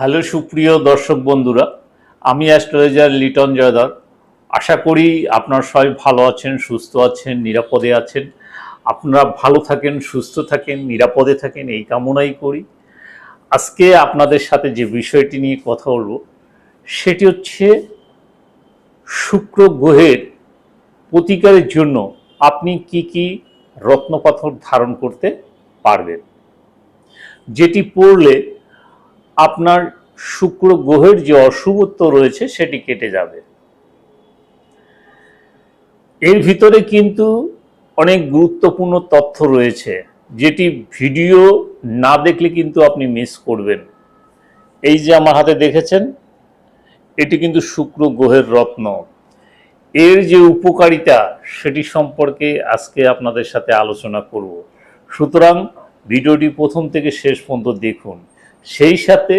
Hello সুপ্রিয় দর্শক বন্ধুরা, আমি অ্যাস্ট্রোলজার লিটন জয়দার। আশা করি আপনার সবাই ভালো আছেন, সুস্থ আছেন, নিরাপদে আছেন। আপনারা ভালো থাকেন, সুস্থ থাকেন, নিরাপদে থাকেন, এই কামনাই করি। আজকে আপনাদের সাথে যে বিষয়টি নিয়ে কথা বলব, সেটি হচ্ছে শুক্র গ্রহের প্রতিকারের জন্য আপনি কি কি রত্নপাথর ধারণ করতে পারবেন। যেটি পড়লে আপনার শুক্র গ্রহের যে অশুভত্ব রয়েছে সেটি কেটে যাবে। এর ভিতরে কিন্তু অনেক গুরুত্বপূর্ণ তথ্য রয়েছে, যেটি ভিডিও না দেখলে কিন্তু আপনি মিস করবেন। এই যে আমার হাতে দেখেছেন, এটি কিন্তু শুক্র গ্রহের রত্ন। এর যে উপকারিতা সেটি সম্পর্কে আজকে আপনাদের সাথে আলোচনা করব। সুতরাং ভিডিওটি প্রথম থেকে শেষ পর্যন্ত দেখুন। সেই সাথে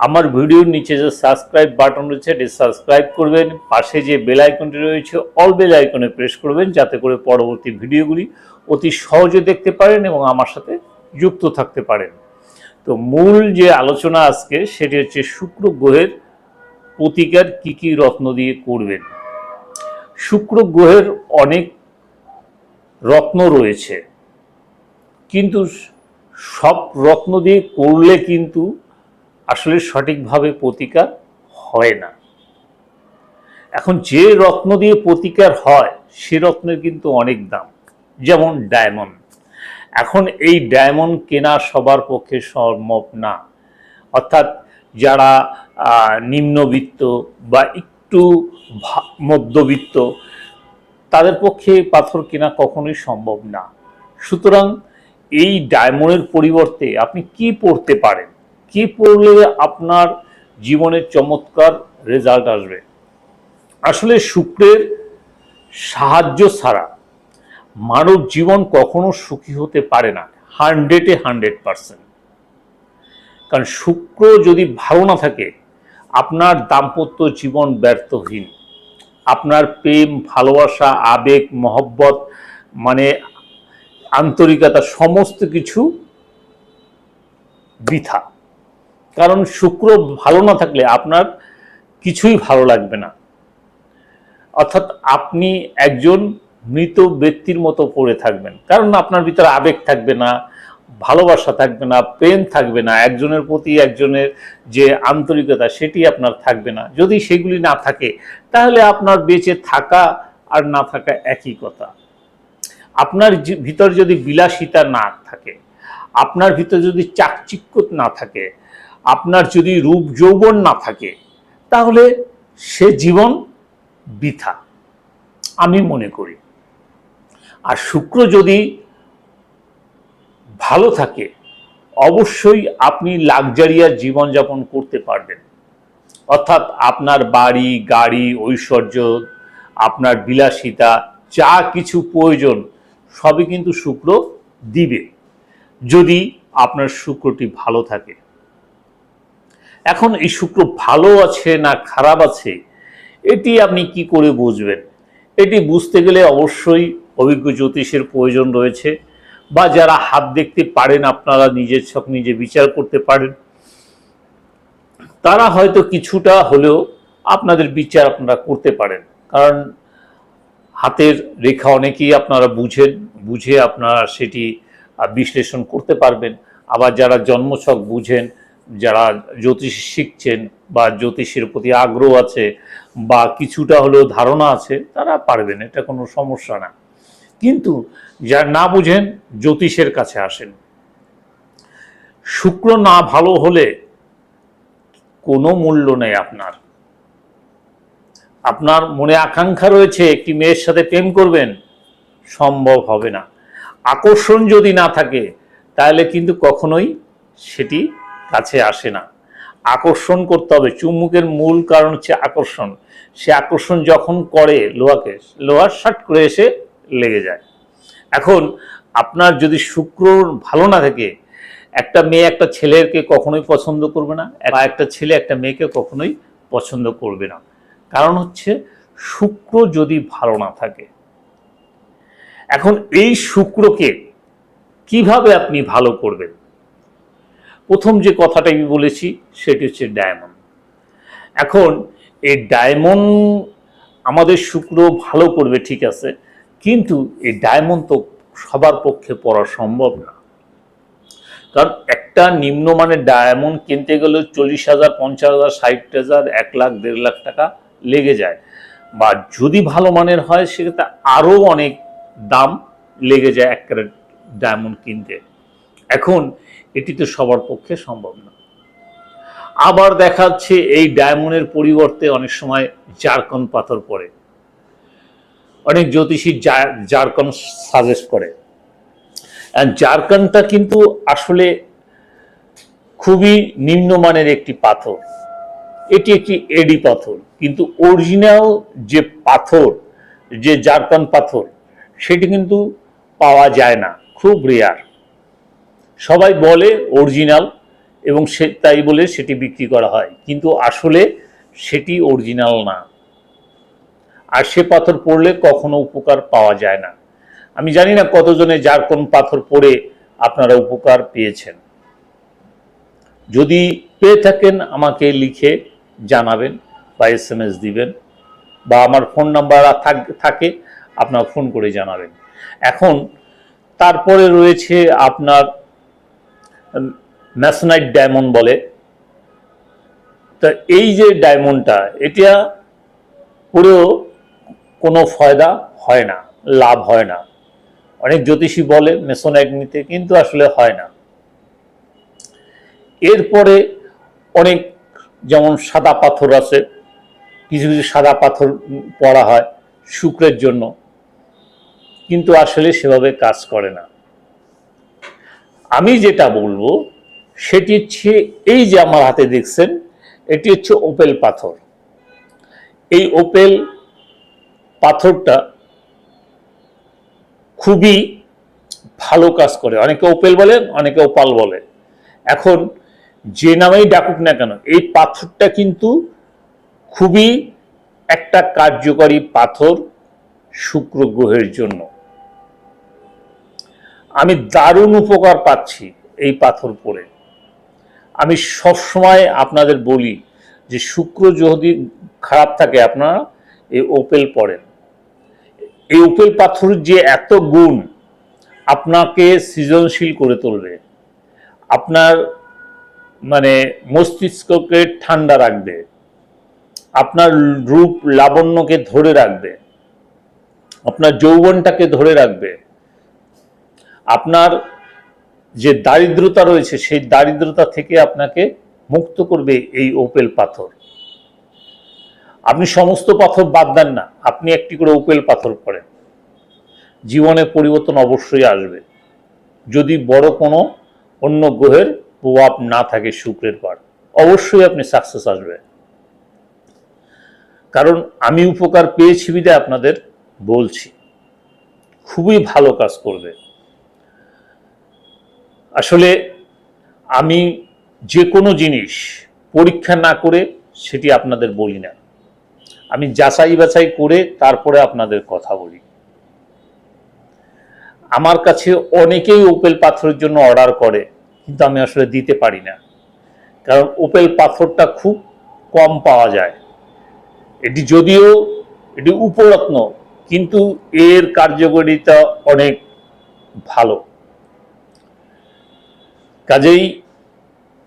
আমার ভিডিওর নিচে যে সাবস্ক্রাইব বাটন রয়েছে, এটি সাবস্ক্রাইব করবেন। পাশে যে বেল আইকনটি রয়েছে অল বেল আইকনে প্রেস করবেন, যাতে করে পরবর্তী ভিডিওগুলি অতি সহজে দেখতে পারেন এবং আমার সাথে যুক্ত থাকতে পারেন। তো মূল যে আলোচনা আজকে, সেটি হচ্ছে শুক্র গ্রহের প্রতিকার কি কি রত্ন দিয়ে করবেন। শুক্র গ্রহের অনেক রত্ন রয়েছে, কিন্তু সব রত্ন দিয়ে করলে কিন্তু আসলে সঠিকভাবে প্রতিকার হয় না। এখন যে রত্ন দিয়ে প্রতিকার হয়, সে রত্নের কিন্তু অনেক দাম, যেমন ডায়মন্ড। এখন এই ডায়মন্ড কেনা সবার পক্ষে সম্ভব না। অর্থাৎ যারা নিম্নবিত্ত বা একটু মধ্যবিত্ত, তাদের পক্ষে পাথর কেনা কখনোই সম্ভব না। সুতরাং এই ডায়মন্ডের পরিবর্তে আপনি কি পড়তে পারেন? কি পড়লে আপনার জীবনের চমৎকার রেজাল্ট আসবে? আসলে শুক্রের সাহায্য ছাড়া মানব জীবন কখনো সুখী হতে পারে না, হান্ড্রেডে হান্ড্রেড পারসেন্ট। কারণ শুক্র যদি ভালো না থাকে, আপনার দাম্পত্য জীবন ব্যর্থহীন। আপনার প্রেম, ভালোবাসা, আবেগ, মহব্বত মানে আন্তরিকতা সমস্ত কিছু বৃথা। কারণ শুক্র ভালো না থাকলে আপনার কিছুই ভালো লাগবে না। অর্থাৎ আপনি একজন মৃত ব্যক্তির মতো পড়ে থাকবেন। কারণ আপনার ভিতরে আবেগ থাকবে না, ভালোবাসা থাকবে না, প্রেম থাকবে না, একজনের প্রতি একজনের যে আন্তরিকতা সেটি আপনার থাকবে না। যদি সেগুলি না থাকে, তাহলে আপনার বেঁচে থাকা আর না থাকা একই কথা। আপনার ভিতর যদি বিলাসিতা না থাকে, আপনার ভিতর যদি চাকচিক্য না থাকে, আপনার যদি রূপ যৌবন না থাকে, তাহলে সে জীবন বৃথা। আমি মনে করি। আর শুক্র যদি ভালো থাকে, অবশ্যই আপনি লাক্সারিয়ার জীবনযাপন করতে পারবেন। অর্থাৎ আপনার বাড়ি, গাড়ি, ঐশ্বর্য, আপনার বিলাসিতা, যা কিছু প্রয়োজন সবই কিন্তু শুক্র দিবে। যদি আপনার শুক্রটি ভালো থাকে। এখন এই শুক্র ভালো আছে না খারাপ আছে, এটি আপনি কি করে বুঝবেন? এটি বুঝতে গেলে অবশ্যই অভিজ্ঞ জ্যোতিষের প্রয়োজন রয়েছে বা যারা হাত দেখতে পারেন, আপনারা নিজের চোখ নিজে বিচার করতে পারেন। তারা হয়তো কিছুটা হলেও আপনাদের বিচার আপনারা করতে পারেন। কারণ হাতের রেখা অনেকেই আপনারা বুঝেন, বুঝে আপনারা সেটি বিশ্লেষণ করতে পারবেন। আবার যারা জন্মছক বুঝেন, যারা জ্যোতিষ শিখছেন বা জ্যোতিষের প্রতি আগ্রহ আছে বা কিছুটা হলেও ধারণা আছে, তারা পারবেন, এটা কোনো সমস্যা না। কিন্তু যারা না বুঝেন, জ্যোতিষের কাছে আসেন। শুক্র না ভালো হলে কোনো মূল্য নেই আপনার। আপনার মনে আকাঙ্ক্ষা রয়েছে একটি মেয়ের সাথে প্রেম করবেন? সম্ভব হবে না। আকর্ষণ যদি না থাকে, তাহলে কিন্তু কখনোই সেটি কাছে আসে না। আকর্ষণ করতে হবে। চুম্বুকের মূল কারণ হচ্ছে আকর্ষণ। সে আকর্ষণ যখন করে লোহাকে, লোহার শার্ট করে এসে লেগে যায়। এখন আপনার যদি শুক্র ভালো না থাকে, একটা মেয়ে একটা ছেলেকে কখনোই পছন্দ করবে না, বা একটা ছেলে একটা মেয়েকে কখনোই পছন্দ করবে না। কারণ হচ্ছে শুক্র যদি ভালো না থাকে। এখন এই শুক্রকে কীভাবে আপনি ভালো করবেন? প্রথম যে কথাটা আমি বলেছি, সেটি হচ্ছে ডায়মন্ড। এখন এই ডায়মন্ড আমাদের শুক্র ভালো করবে, ঠিক আছে, কিন্তু এই ডায়মন্ড তো সবার পক্ষে পড়া সম্ভব না। কারণ একটা নিম্নমানের ডায়মন্ড কিনতে গেলে চল্লিশ হাজার, পঞ্চাশ হাজার, ষাট হাজার, এক লাখ, দেড় লাখ টাকা লেগে যায়। বা যদি ভালো মানের হয়, সেক্ষেত্রে আরও অনেক দাম লেগে যায় এক ক্যারেট ডায়মন্ড কিনতে। এখন এটি তো সবার পক্ষে সম্ভব না। আবার দেখাচ্ছে এই ডায়মন্ডের পরিবর্তে অনেক সময় জারকন পাথর পড়ে। অনেক জ্যোতিষী জারকন সাজেস্ট করে। জারকানটা কিন্তু আসলে খুবই নিম্নমানের একটি পাথর। এটি একটি এডি পাথর, কিন্তু অরিজিনাল যে পাথর, যে জারকান পাথর, সেটি কিন্তু পাওয়া যায় না, খুব রেয়ার সবাই বলে অরিজিনাল এবং সে তাই বলে সেটি বিক্রি করা হয়, কিন্তু আসলে সেটি অরিজিনাল না। আর সে পাথর পড়লে কখনো উপকার পাওয়া যায় না। আমি জানি না কতজনে যার কোন পাথর পড়ে আপনারা উপকার পেয়েছেন। যদি পেয়ে থাকেন, আমাকে লিখে জানাবেন বা এস এম এস দিবেন বা আমার ফোন নাম্বার থাকে আপনার ফোন করে জানাবেন। এখন তারপরে রয়েছে আপনার ম্যাসনাইট ডায়মন্ড বলে। তা এই যে ডায়মন্ডটা, এটা পুরো কোনো ফয়দা হয় না, লাভ হয় না। অনেক জ্যোতিষী বলে মেসোনাইট নিতে কিন্তু আসলে হয় না। এরপরে অনেক যেমন সাদা পাথর আছে, কিছু কিছু সাদা পাথর পড়া হয় শুক্রের জন্য। কিন্তু আসলে সেভাবে কাজ করে না। আমি যেটা বলব, সেটি হচ্ছে এই যে আমার হাতে দেখছেন, এটি হচ্ছে ওপেল পাথর। এই ওপেল পাথরটা খুবই ভালো কাজ করে। অনেকে ওপেল বলে, অনেকে ওপাল বলে। এখন যে নামেই ডাকুক না কেন, এই পাথরটা কিন্তু খুবই একটা কার্যকরী পাথর শুক্র গ্রহের জন্য। আমি দারুণ উপকার পাচ্ছি এই পাথর পরে আমি সবসময় আপনাদের বলি যে শুক্র যদি খারাপ থাকে আপনারা এই ওপেল পড়েন। এই ওপেল পাথর যে এত গুণ আপনাকে সৃজনশীল করে তুলবে। আপনার মানে মস্তিষ্ককে ঠান্ডা রাখবে, আপনার রূপ লাবণ্যকে ধরে রাখবে, আপনার যৌবনটাকে ধরে রাখবে, আপনার যে দারিদ্রতা রয়েছে সেই দারিদ্রতা থেকে আপনাকে মুক্ত করবে এই ওপেল পাথর। আপনি সমস্ত পাথর বাদ দেন না, আপনি একটি করে ওপেল পাথর পড়েন। জীবনে পরিবর্তন অবশ্যই আসবে। যদি বড় কোনো অন্য গ্রহের প্রভাব না থাকে শুক্রের পর। অবশ্যই আপনি সাকসেস আসবে। কারণ আমি উপকার পেয়েছি বিদায় আপনাদের বলছি। খুবই ভালো কাজ করবে। আসলে আমি যে কোনো জিনিস পরীক্ষা না করে সেটি আপনাদের বলি না। আমি যাচাই বাছাই করে তারপরে আপনাদের কথা বলি। আমার কাছে অনেকেই ওপেল পাথরের জন্য অর্ডার করে। কিন্তু আমি আসলে দিতে পারি না। কারণ ওপেল পাথরটা খুব কম পাওয়া যায়। এটি যদিও এটি উপরত্ন, কিন্তু এর কার্যকারিতা অনেক ভালো। কাজেই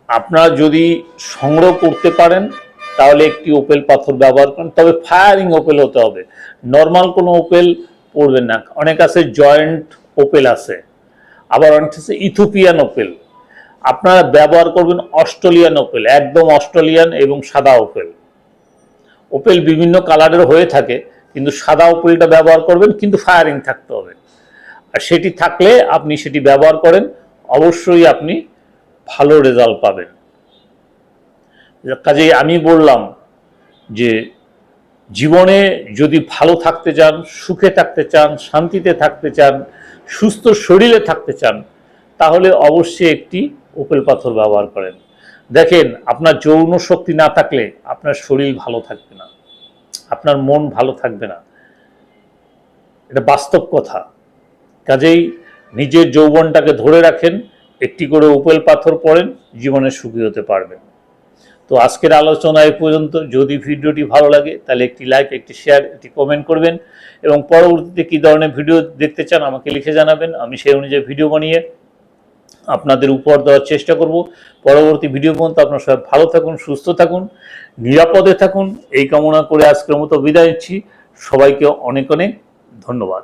আপনারা যদি সংগ্রহ করতে পারেন, তাহলে একটি ওপেল পাথর ব্যবহার করেন। তবে ফায়ারিং ওপেল হতে হবে। নর্মাল কোনো ওপেল পড়বেন না। অনেক আছে জয়েন্ট ওপেল আছে। আবার অনেক আছে ইথোপিয়ান ওপেল আপনারা ব্যবহার করবেন অস্ট্রেলিয়ান ওপেল, একদম অস্ট্রেলিয়ান এবং সাদা ওপেল। ওপেল বিভিন্ন কালারের হয়ে থাকে, কিন্তু সাদা ওপেলটা ব্যবহার করবেন, কিন্তু ফায়ারিং থাকতে হবে। আর সেটি থাকলে আপনি সেটি ব্যবহার করেন, অবশ্যই আপনি ভালো রেজাল্ট পাবেন। কাজেই আমি বললাম যে, জীবনে যদি ভালো থাকতে চান, সুখে থাকতে চান, শান্তিতে থাকতে চান, সুস্থ শরীরে থাকতে চান, তাহলে অবশ্যই একটি ওপেল পাথর ব্যবহার করেন। দেখেন, আপনার যৌন শক্তি না থাকলে আপনার শরীর ভালো থাকবে না। আপনার মন ভালো থাকবে না। এটা বাস্তব কথা। কাজেই নিজের যৌবনটাকে ধরে রাখেন, একটি করে উপেল পাথর পড়েন, জীবনে সুখী হতে পারবেন। তো আজকের আলোচনা এই পর্যন্ত। যদি ভিডিওটি ভালো লাগে, তাহলে একটি লাইক একটি শেয়ার একটি কমেন্ট করবেন। এবং পরবর্তীতে কী ধরনের ভিডিও দেখতে চান, আমাকে লিখে জানাবেন। আমি সেই অনুযায়ী ভিডিও বানিয়ে আপনাদের উপহার দেওয়ার চেষ্টা করব। পরবর্তী ভিডিও পর্যন্ত আপনার সবাই ভালো থাকুন, সুস্থ থাকুন, নিরাপদে থাকুন। এই কামনা করে আজকের মতো বিদায় নিচ্ছি। সবাইকে অনেক অনেক ধন্যবাদ।